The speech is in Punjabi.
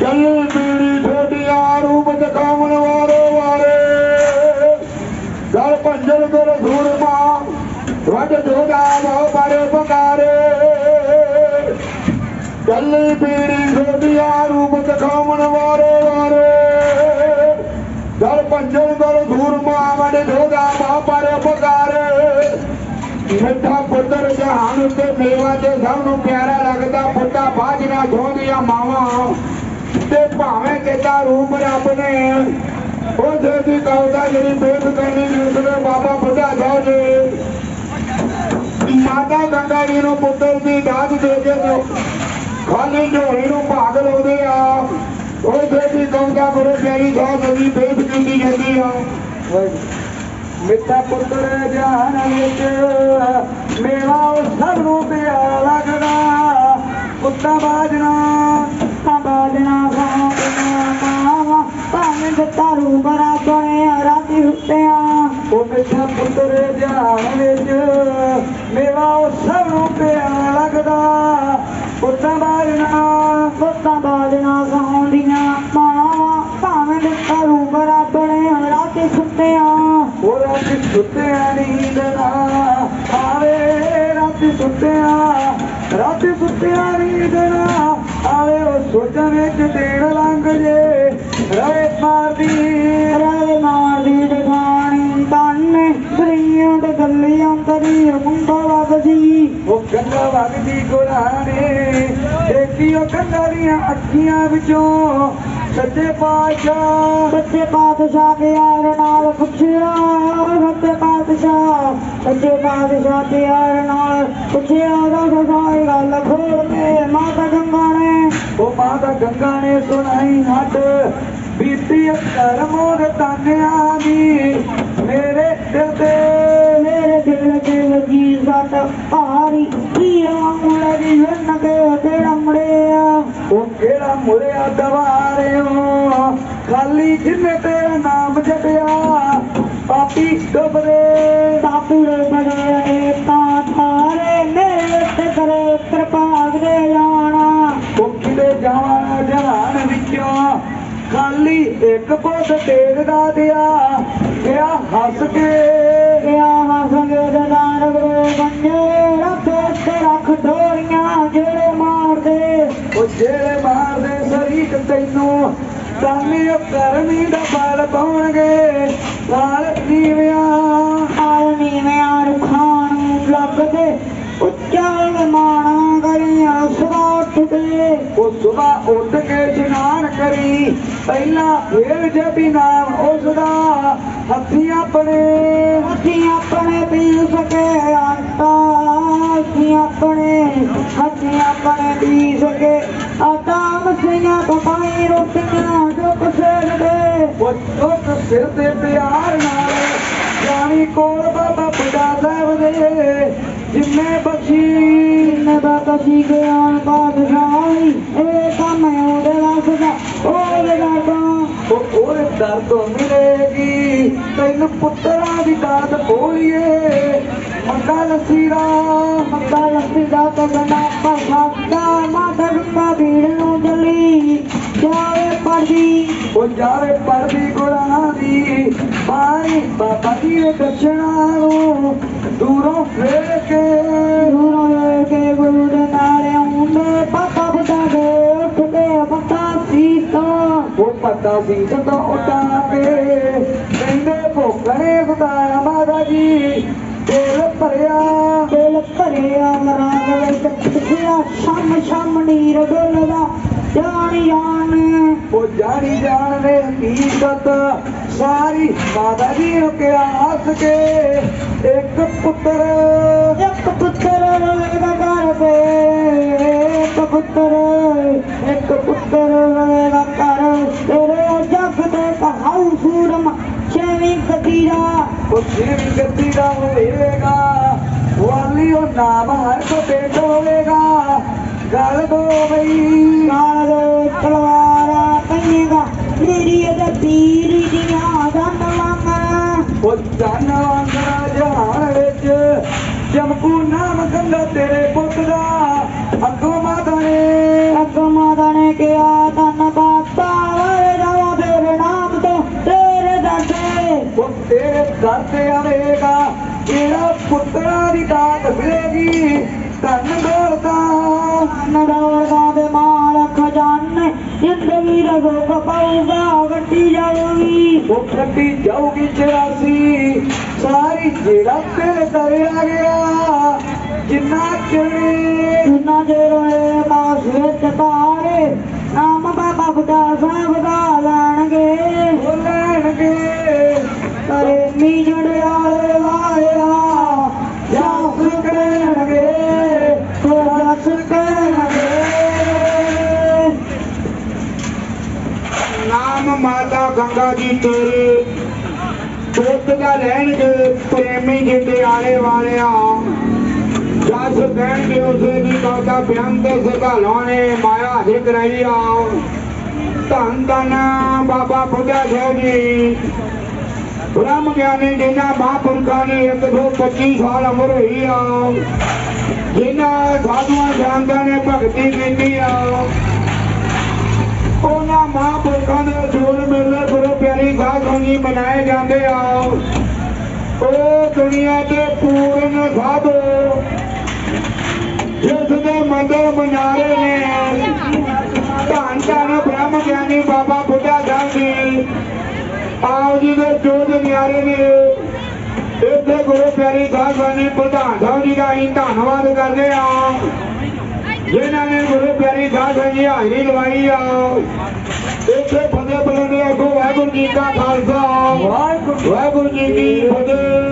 ਚੱਲ ਪੀੜੀ ਛੋਟੀਆਂ ਰੂਪ ਦਿਖਾਉਣ ਵਾਲੇ ਵਾਲੇ ਗਲ ਪੰਜਲ ਗੁਰ ਸੂਰਮਾ ਵੱਡ ਜੋਦਾ ਬਹੁ ਬਾਰੇ ਪਕਾਰੇ ਚੱਲ ਪੀੜੀ ਮਿੱਠਾ ਪੁੱਤਰ ਉੱਤੇ ਮੇਵਾ ਤੇ ਸਭ ਨੂੰ ਪਿਆਰਾ ਲੱਗਦਾ ਪੁੱਤਾ ਬਾਜਣਾ ਛੋਂਦੀਆਂ ਮਾਵਾਂ। ਤੇ ਭਾਵੇਂ ਕਿਤਾ ਰੂਪ ਰੱਬ ਨੇ ਉਹ ਦੇਦੀ ਕੌਦਾ ਜਿਹੜੀ ਬੇਦ ਕਰਨੀ ਜਿਸਨੇ ਬਾਬਾ ਬੁੱਢਾ ਸਾਹਿਬ ਨੇ ਮਾਤਾ ਗੰਗਾ ਜੀ ਨੂੰ ਪੁੱਤਰ ਦੀ ਦਾਤ ਦੇ ਕੇ ਖਾਲੀ ਝੋਲੀ ਨੂੰ ਭਾਗ ਲਾਉਂਦੇ ਆ। ਉਹ ਦੇਦੀ ਕੌਦਾ ਗੁਰੂ ਪਿਆਰੀ ਸਾਹਿਬ ਦੀ ਬੇਦ ਕੀਤੀ ਜਾਂਦੀ ਆ। ਮਿੱਠਾ ਪੁੱਤਰ ਜਹਾਨ ਵਿੱਚ ਮੇਵਾ ਉਹ ਸਭ ਨੂੰ ਪਿਆਰਾ ਲੱਗਦਾ ਕੁੱਤਾ ਬਾਜਣਾ ਤਾਂ ਬਾਜਣਾ ਗਾਉਂਦੀਆਂ ਮਾਵਾਂ ਭਾਵੇਂ ਦਿੱਤਾ ਰੂਪ ਬਣੇ ਰਾਤੀ ਸੁੱਤਿਆਂ ਉਹ ਮਿੱਠਾ ਪੁੱਤਰ ਜਹਾਨ ਵਿੱਚ ਮੇਵਾ ਉਹ ਸਭ ਨੂੰ ਪਿਆਰਾ ਲੱਗਦਾ ਕੁੱਤਾ ਬਾਜਣਾ ਪੁੱਤਾਂ ਬਾਜਣਾ ਰਾਤੀ ਸੁੱਤਿਆਂ ਨੀਂਦ ਨਾ ਆਵੇ ਉਹ ਸੋਚਾਂ ਵਿੱਚ ਦੇਣ ਲੰਘ ਜੇ। ਰਹੇ ਮਾਰਦੀ, ਰਾਏ ਮਾਰਦੀ ਦਿਖਾਣੀ ਤਾਨੇ ਸਰੀਆਂ ਤੇ ਗੱਲੀਆਂ ਤਰੀ, ਮੁੰਡਾ ਵਗਦੀ ਉਹ ਗੰਗਾ ਵਗਦੀ ਗੁਰਾਨੇ ਦੇਖੀ ਉਹ ਗੰਗਾ ਦੀਆਂ ਅੱਖੀਆਂ ਵਿੱਚੋਂ ਸੱਚੇ ਪਾਤਸ਼ਾਹ। ਸੱਚੇ ਪਾਤਸ਼ਾਹ ਦੇ ਯਾਰ ਨਾਲ ਪੁੱਛਿਆ ਸੱਚੇ ਪਾਤਸ਼ਾਹ ਸੱਚੇ ਪਾਤਸ਼ਾਹ ਦੇ ਯਾਰ ਨਾਲ ਪੁੱਛਿਆ ਦਾ ਸਾਰੀ ਗੱਲ ਖੋਲ ਮਾਤਾ ਗੰਗਾ ਨੇ, ਉਹ ਮਾਤਾ ਗੰਗਾ ਨੇ ਸੁਣਾਈ ਹੱਟ। ਬੀਤੀ ਕਰਮੋਂ ਦੇ ਤਾਨਿਆਂ ਦੀ ਮੇਰੇ ਦਿਲ ਤੇ, ਮੇਰੇ ਦਿਲ ਤੇ ਵਜੀ ਸੱਟ। ਭਾਰੀ ਕੀਆ ਮੁੰਡੇ ਦੀ ਤੇਰਾ ਮੁੜਿਆ ਉਹ ਕਿਹੜਾ ਮੁੜਿਆ ਦਵਾਰਿਓ? ਖਾਲੀ ਜਿੰਨੇ ਤੇਰਾ ਨਾਮ ਜਪਿਆ, ਪਾਪੀ ਡੁੱਬਦੇ। ਤਾਪੂਰੇ ਬੜੇ ਖਾਲੀ ਇੱਕ ਬੁੱਧ ਟੇਕਦਾ ਦਿਆ, ਗਿਆ ਹੱਸ ਕੇ, ਗਿਆ ਹਸਗੇ ਦਦਾਰ ਗੁਰੂ ਬੰਜੇ ਰੱਬ ਤੇ ਰੱਖ ਡੋਰੀਆਂ, ਜਿਹੜੇ ਮਾਰਦੇ। ਉਹ ਜਿਹੜੇ ਮਾਰਦੇ ਸਰੀਕ ਤੈਨੂੰ ਤਾਮੀ ਕਰਮੀ ਦਾ ਬਲ ਪਾਉਣਗੇ। ਨਾਲ ਨੀਵਿਆਂ ਆਲਮੀ ਮੈਂ ਰੁਖਾਂ ਨੂੰ ਲੱਗਦੇ ਉੱਚਾ ਮਾਣਾ ਕਰੀਆਂ ਉੱਠਦੇ ਉਹ ਸੁਬਾ ਉੱਠ ਕੇ ਇਸ਼ਨਾਨ ਕਰੀ। ਪਹਿਲਾਂ ਫੇਰ ਜਪੀ ਨਾਮ ਉਸ ਦਾ ਹੱਥੀਂ ਆਪਣੇ ਅਸੀਂ ਆਪਣੇ ਪੀ ਸਕੇ ਆਟਾ। ਅਸੀਂ ਆਪਣੇ ਅਸੀਂ ਆਪਣੇ ਪੀ ਸਕੇ ਆਟਾ। ਮਸੀਆਂ ਪਕਾਈ ਰੋਟੀਆਂ ਜੋ ਕੁਸੇੜਦੇ ਉਹ ਸਿਰ ਤੇ ਪਿਆਰ ਨਾਲ ਜਾਣੀ ਕੋਲ ਬਾਬਾ ਬੁੱਢਾ ਸਾਹਿਬ ਦੇ। ਜਿੰਨੇ ਬਖਸ਼ੀ ਜਿੰਨੇ ਗਿਆਨ ਬਾਦਸ਼ਾਹੀ ਇਹ ਕੰਮ ਉਹਦੇ ਵਾਸਦਾ ਉਹਦੇ ਦਾ ਉਹ ਉਹਦੇ ਦਰ ਤੋਂ ਮਿਲੇਗੀ। ਤੈਨੂੰ ਪੁੱਤਰਾਂ ਦੀ ਦਾਤ ਬੋਲੀਏ ਮੰਗਾ ਲਸੀਰਾ ਮੱਕਾ ਲੱਸੀ ਦਾ ਤਾਂ ਗੰਡਾ ਪਸਾਦਾ ਮਾਤਾ ਗੰਗਾ ਭੀੜ ਨੂੰ ਜਲੀ ਜਾਵੇ ਪਰਦੀ। ਉਹ ਜਾਵੇ ਪਰਦੀ ਗੁਰਾਂ ਦੀ। ਪਾਣੀ ਬਾਬਾ ਜੀ ਦੇ ਦਰਸ਼ਨਾਂ ਨੂੰ ਦੂਰੋਂ ਫੇਰ ਕੇ ਉਹ ਪਤਾ ਸੀ ਜਦੋਂ ਉਡਾ ਕਹਿੰਦੇ ਭੋਗਣੇ ਖੁਦਾ ਮਾਤਾ ਜੀ, ਦਿਲ ਭਰਿਆ ਦਿਲ ਭਰਿਆ ਮਰਾਂ ਵਿੱਚ ਪਿਛਿਆ ਸ਼ਮ ਸ਼ਮ ਨੀਰ ਡੋਲਦਾ ਜਾਣ ਜਾਣ ਉਹ ਜਾਣੀ ਜਾਣ ਦੇ ਹਕੀਕਤ। ਸਾਰੀ ਮਾਤਾ ਜੀ ਰੁਕਿਆ ਕਿਹਾ ਹੱਸ ਕੇ, ਇੱਕ ਪੁੱਤਰ ਇੱਕ ਪੁੱਤਰ ਰਵੇਗਾ ਘਰ ਤੇ, ਇੱਕ ਪੁੱਤਰ ਇੱਕ ਪੁੱਤਰ ਰਵੇਗਾ ਘਰ ਜੱਗ ਤੇ ਕਹਾਉ ਸੂਰਮ ਛੇਵੀਂ ਕਤੀਰਾ ਉਹ ਸਿਰ ਗੱਦੀ ਦਾ ਹੋਵੇਗਾ। ਵਾਲੀ ਉਹ ਨਾਮ ਹਰ ਕੋ ਬੇਟ ਹੋਵੇਗਾ। ਗੱਲ ਦੋ ਬਈ। ਦੇ ਤਲਵਾਰਾ ਕੰਨੇਗਾ ਮੇਰੀ ਇਹਦੇ ਪੀਰ ਦੀਆਂ ਦੰਦ ਉਹ ਜਨ ਵਾਂਗਰਾ ਜਹਾਨ ਵਿੱਚ ਚਮਕੂ ਨਾਮ ਗੰਗਾ ਤੇਰੇ ਪੁੱਤ ਦਾ। ਅੱਗੋਂ ਮਾਤਾ ਨੇ ਅੱਗ ਮਾਦਾ ਕਿਆ ਤਨ ਤੇਰੇ ਤੇ ਆਵੇਗਾ। ਜਿਹੜਾ ਪੁੱਤਰਾਂ ਦੀ ਦਾਤ ਮਿਲੇਗੀ। ਧਨ ਦੌਲਤਾਂ ਨਰੋੜਾ ਦੇ ਮਾਲ ਖਜ਼ਾਨੇ ਜ਼ਿੰਦਗੀ ਦਾ ਸੁੱਖ ਪਾਊਗਾ ਗੱਡੀ ਜਾਊਗੀ। ਉਹ ਖੱਟੀ ਜਾਊਗੀ 84 ਸਾਰੀ ਜਿਹੜਾ ਤੇਰੇ ਦਰ ਆ ਗਿਆ। ਜਿੰਨਾ ਚਿਰ ਜਿੰਨਾ ਚਿਰ ਹੋਏ ਮਾਸ ਵਿੱਚ ਤਾਰੇ ਨਾਮ ਬਾਬਾ ਬੁੱਢਾ ਸਾਹਿਬ ਦਾ ਲੈਣਗੇ। ਉਹ ਲੈਣਗੇ। ਕਰੇ ਮੀ ਜੜਿਆਲੇ ਵਾਲਿਆ ਜਸ ਕਰਨਗੇ ਹੋ ਜਸ ਕਰਨਗੇ ਨਾਮ ਮਾਤਾ ਗੰਗਾ ਜੀ ਤੇਰੇ ਦਾ ਲੈਣਗੇ ਪ੍ਰੇਮੀ ਜਿੱਤੇ ਆਲੇ ਵਾਲਿਆ। ਜਸ ਕਹਿਣਗੇ ਉਸੇ ਦੀ ਕਾਤਾ ਬਿਆੰਤ ਸਗਾਲਾਂ ਨੇ ਮਾਇਆ ਹਜੇ ਰਹੀ ਆ ਧੰਨ ਧੰਨ ਬਾਬਾ ਬੁੱਢਾ ਸਾਹਿਬ ਜੀ ਬ੍ਰਹਮ ਗਿਆਨੀ ਜਿਨ੍ਹਾਂ ਮਹਾਂਪੁਰਖਾਂ ਨੇ 125 ਸਾਲ ਉਮਰ ਹੋਈ ਆ ਜਿਨ੍ਹਾਂ ਸਾਧੂਆਂ ਸੰਤਾਂ ਨੇ ਭਗਤੀ ਕੀਤੀ ਆ, ਉਹਨਾਂ ਮਹਾਂਪੁਰਖਾਂ ਦੇ ਜੋੜ ਮੇਲੇ ਗੁਰੂ ਪਿਆਰੀ ਸਾਧੂ ਜੀ ਮਨਾਏ ਜਾਂਦੇ ਆ। ਉਹ ਦੁਨੀਆ ਦੇ ਪੂਰਨ ਸਾਧੂ ਜਿਸ ਦੇ ਮੰਦਰ ਮਨਾਰੇ ਨੇ। ਧੰਨ ਧੰਨ ਆਪ ਜੀ ਦੇ ਜੋੜ ਨਿਆਰੇ ਨੇ। ਇੱਥੇ ਗੁਰੂ ਪਿਆਰੀ ਸਾਹਿਬ ਨੇ ਪ੍ਰਧਾਨ ਸਾਹਿਬ ਜੀ ਦਾ ਅਸੀਂ ਧੰਨਵਾਦ ਕਰਦੇ ਆ ਜਿਨ੍ਹਾਂ ਨੇ ਗੁਰੂ ਪਿਆਰੀ ਸਾਹਿਬ ਜੀ ਹਾਜ਼ਰੀ ਲਵਾਈ ਆ। ਇੱਥੇ ਫਤਿਹ ਬੁਲਾਉਂਦੇ ਆ ਵਾਹਿਗੁਰੂ ਜੀ ਕਾ ਖਾਲਸਾ। ਵਾਹਿਗੁਰੂ ਵਾਹਿਗੁਰੂ ਜੀ ਕੀ ਫਤਿਹ।